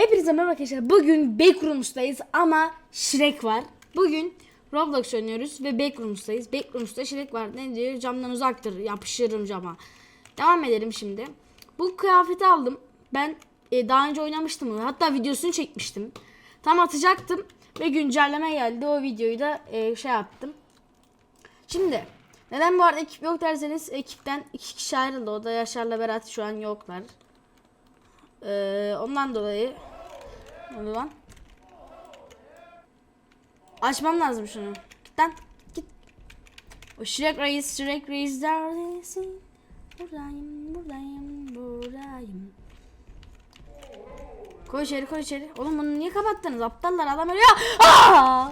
Hepinize merhaba arkadaşlar. Bugün Backrooms'tayız ama Shrek var. Bugün Roblox oynuyoruz ve Backrooms'tayız. Backrooms'ta Shrek var. Ne diyor? Camdan uzaktır. Yapışırım cama. Devam edelim şimdi. Bu kıyafeti aldım. Ben e, daha önce oynamıştım bunu. Hatta videosunu çekmiştim. Tam atacaktım ve güncelleme geldi. O videoyu da e, şey yaptım. Şimdi neden bu arada ekip yok derseniz ekipten iki kişi ayrıldı. O da Yaşar'la Berat şu an yoklar. Ee, ondan dolayı ne lan? Açmam lazım şunu. Git lan. Git. O Shrek Reis, Shrek Reis neredesin? Buradayım, buradayım, buradayım. Koy içeri, koy içeri. Oğlum bunu niye kapattınız? Aptallar adam ölüyor. Aa!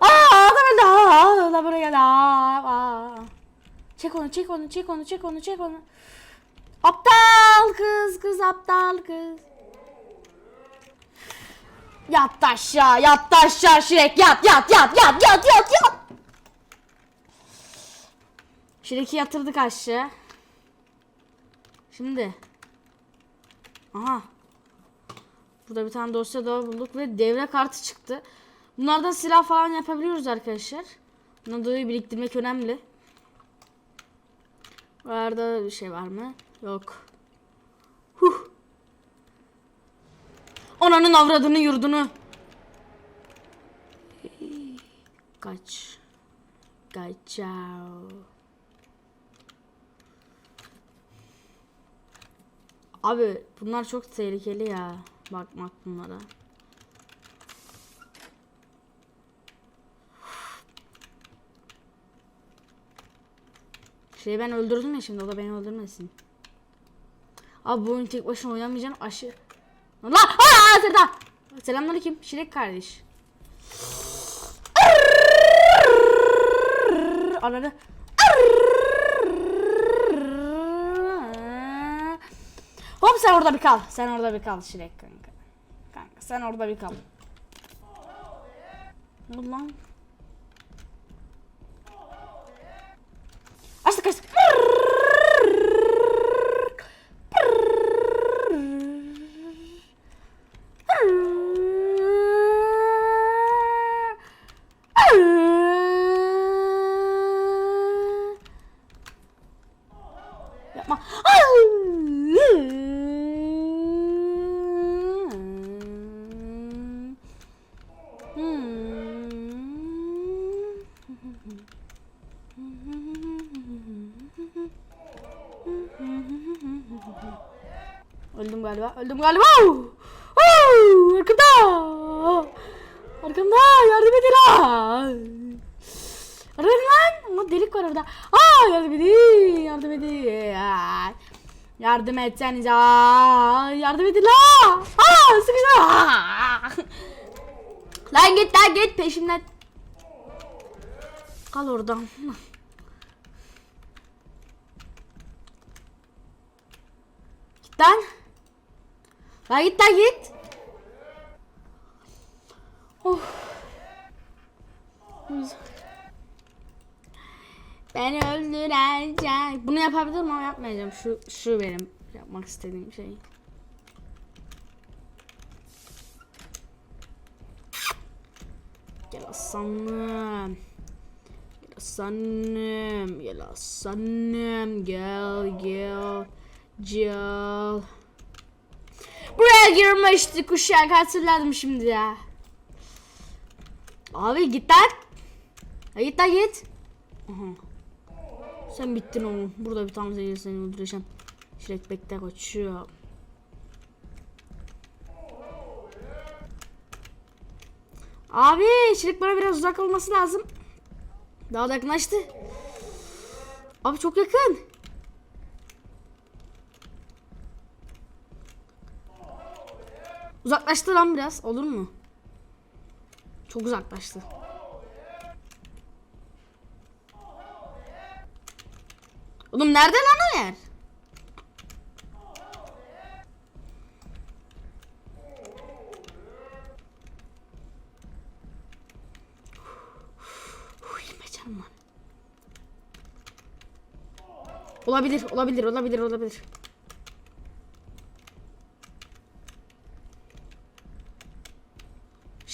Aa, adam öldü. Aa, adam buraya geldi. Aa. Çek onu, çek onu, çek onu, çek onu, çek onu. Aptal kız, kız aptal kız. Yat aşağı, yat aşağı Şirek, yat, yat, yat, yat, yat, yat, yat. Şirek'i yatırdık aşağı. Şimdi. Aha. Burada bir tane dosya daha bulduk ve devre kartı çıktı. Bunlardan silah falan yapabiliyoruz arkadaşlar. Bundan dolayı biriktirmek önemli. Burada bir şey var mı? Yok. Ananın avradını yurdunu. Kaç. Kaçao. Abi bunlar çok tehlikeli ya. Bakmak bunlara. Şeyi ben öldürdüm ya şimdi o da beni öldürmesin. Abi bu oyunu tek başına oynamayacağım aşı. Lan! Aa Serda! Selamünaleyküm Şirek kardeş. Ananı. Hop sen orada bir kal. Sen orada bir kal Şirek kanka. Kanka sen orada bir kal. Ne oldu lan? Açtık açtık. Yapma. Öldüm galiba. Oo! Arkamda. Arkamda. Yardım edin lan. Yardım edin lan. Ama delik var orada. Aa yardım edin. Yardım edin. Yardım etseniz. Aa, yardım edin lan. Aa sıkıştı. Lan git lan git peşimden. Kal oradan. Git lan. Lan git lan git. Of. Beni öldürecek. Bunu yapabilirim ama yapmayacağım. Şu şu benim yapmak istediğim şey. Gel aslanım. Gel aslanım. Gel aslanım. Gel gel. Gel. Buraya girmişti kuşak hatırladım şimdi ya. Abi git lan. Ya git lan git. Aha. Sen bittin oğlum. Burada bir tane seni seni öldüreceğim. Şirek bekle kaçıyor. Abi Şirek bana biraz uzak olması lazım. Daha da yakınlaştı. Abi çok yakın. Uzaklaştı lan biraz. Olur mu? Çok uzaklaştı. Oğlum nerede lan o yer? Olabilir, olabilir, olabilir, olabilir.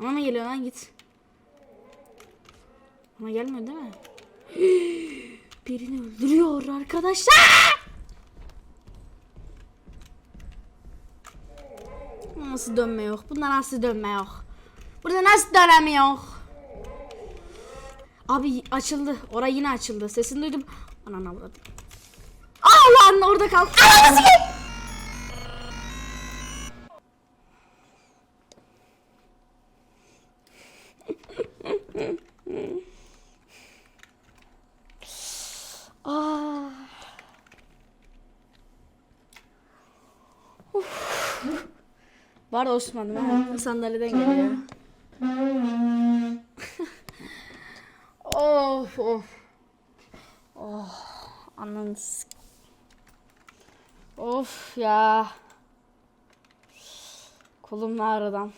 Ama mı geliyor lan git Ama gelmiyor değil mi? Birini öldürüyor arkadaşlar. Nasıl dönme yok? Bunda nasıl dönme yok? Burada nasıl dönemiyor? Abi açıldı. Orası yine açıldı. Sesini duydum. Anana vurdu. Aa lan orada kal. Ananı sikeyim. Aa. Uf. Var da Osman'ım. Sandalyeden geliyor. of of. Oh. Ananı s- Of ya. Kolum ağrıdan.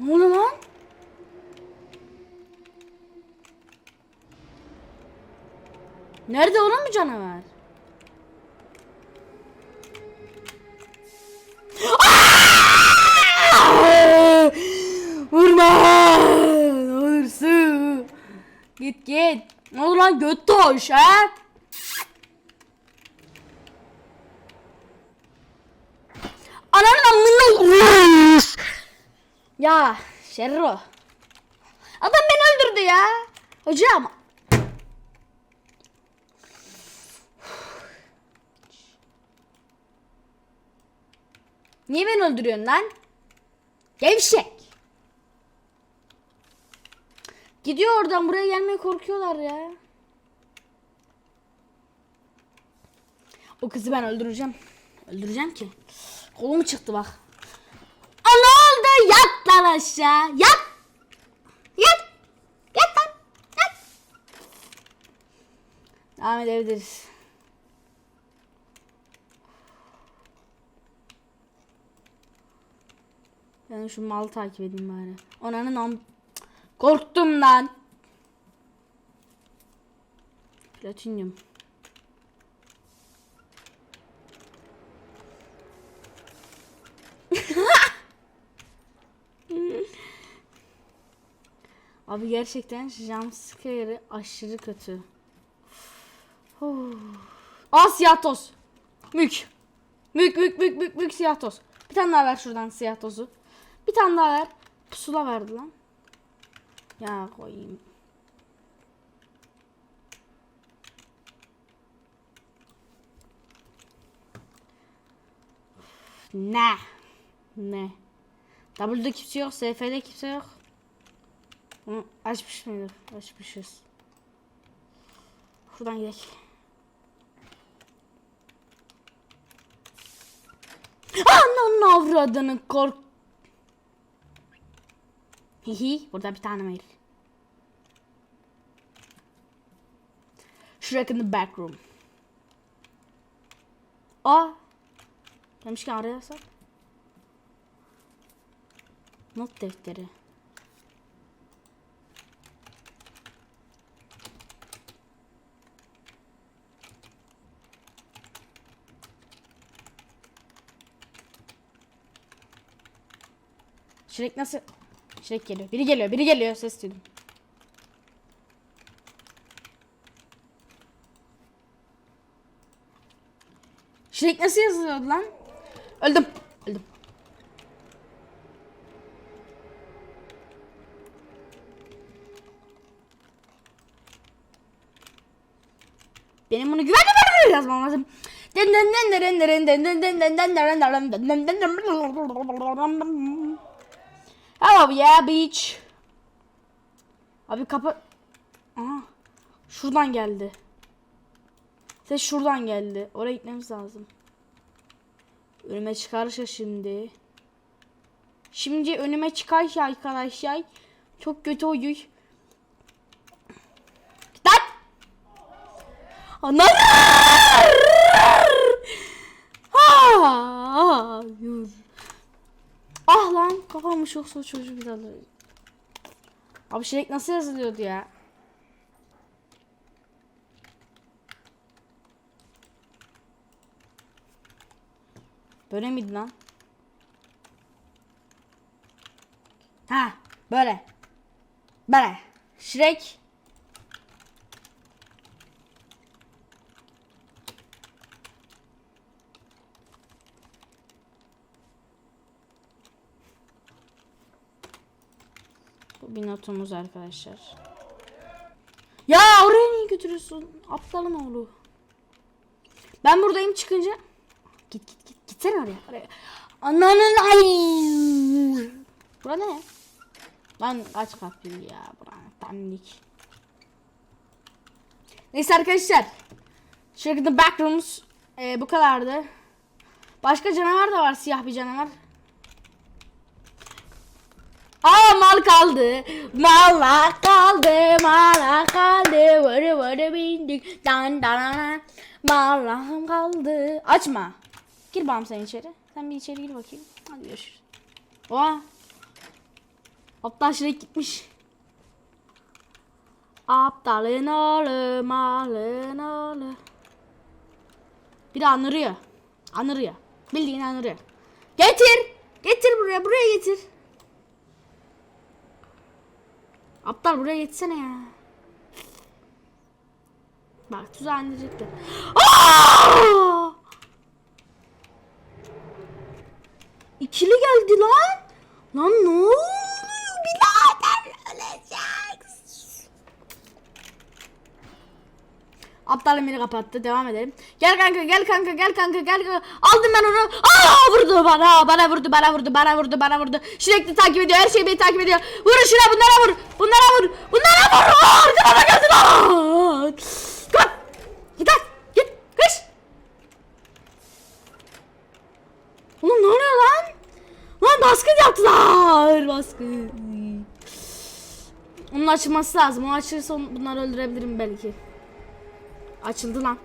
Ne oluyor lan? Nerede onun mu canavar? Vurma! Ne. Git git. Ne oldu lan göt toş ha? Ananın amına Ya Şerro. Adam beni öldürdü ya. Hocam. Niye beni öldürüyorsun lan? Gevşek. Gidiyor oradan buraya gelmeye korkuyorlar ya. O kızı ben öldüreceğim. Öldüreceğim ki. Kolum çıktı bak. Aa, ne oldu? Yat lan aşağı. Yat. Yat. Yat lan. Yat. Devam edebiliriz. Ben şu malı takip edeyim bari. Onanın am... Korktum lan. Platinyum. Abi gerçekten jumpscare'ı aşırı kötü. Aa siyah toz. Mük. Mük mük mük mük mük siyah toz. Bir tane daha ver şuradan siyah tozu. Bir tane daha ver. Pusula verdi lan. Ya koyayım. Ne? Ne? W'de kimse yok, SF'de kimse yok. Bunu açmış mıydık? Açmışız. Şuradan gidelim. Ananın avradını kork. Hihi burada bir tane mail. Shrek in the back room. Aa. Demişken arayasak. Not defteri. Şirek nasıl? Şirek geliyor. Biri geliyor. Biri geliyor. Ses duydum. Şirek nasıl yazılıyordu lan? Öldüm. Öldüm. Benim bunu güvenli bir yazmam lazım. Hello yeah beach. Abi kapa... Aha. Şuradan geldi. Ses şuradan geldi. Oraya gitmemiz lazım. Önüme çıkarsa şimdi. Şimdi önüme çıkarsa arkadaşlar. Çok kötü oyun. Lan! Anam! Kafamı çok soğuk çocuk bir dalı. Abi şirek nasıl yazılıyordu ya? Böyle miydi lan? Ha, böyle. Böyle. Shrek. Bir notumuz arkadaşlar. Ya oraya niye götürüyorsun? Aptalın oğlu. Ben buradayım çıkınca. Git git git. Gitsene oraya. oraya. Ananın ay. Bura ne? Lan kat bir ya. Bura dandik. Neyse arkadaşlar. Şuradaki The Backrooms e, bu kadardı. Başka canavar da var. Siyah bir canavar. Aa mal kaldı. Mala kaldı. Mala kaldı. Vırı vırı bindik. Dan dan dan. Malam kaldı. Açma. Gir bağım sen içeri. Sen bir içeri gir bakayım. Hadi görüşürüz. Oha. Aptal Şirek gitmiş. Aptalın oğlu malın oğlu. Bir de anırıyor. Anırıyor. Bildiğin anırıyor. Getir. Getir buraya. Buraya getir. Aptal buraya getsene ya. Bak. Aa! İkili geldi lan. Lan ne oluyor Aptal Emir'i kapattı. Devam edelim. Gel kanka gel kanka gel kanka gel kanka. Aldım ben onu. Aa vurdu bana. Bana vurdu bana vurdu bana vurdu bana vurdu. Sürekli takip ediyor. Her şey beni takip ediyor. Vur şuna bunlara vur. Bunlara vur. Bunlara vur. Aa, Arkana da geldi lan. Kapat. Git. Git. Kış. Oğlum ne oluyor lan? Lan baskın yaptılar. Baskın. Onun açılması lazım. O açılırsa bunları öldürebilirim belki. Açıldı lan.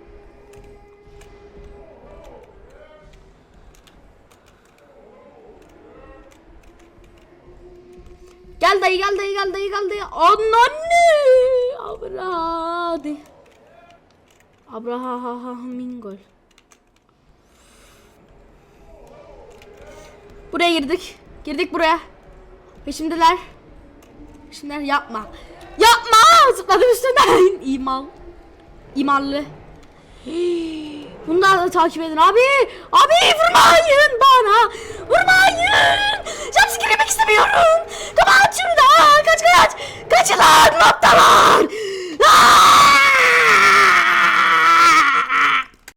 Gel dayı gel dayı gel dayı gel dayı. Anneanne. Abrahadi. Abraham Buraya girdik. Girdik buraya. Peşimdeler. Peşimdeler yapma. Yapma. Zıpladım üstünden. İmal. İmarlı. Bunları da takip edin abi. Abi vurmayın bana. Vurmayın. Jumpscare yemek istemiyorum. Kapat şunu da. Kaç kaç. Kaçın lan. Nokta.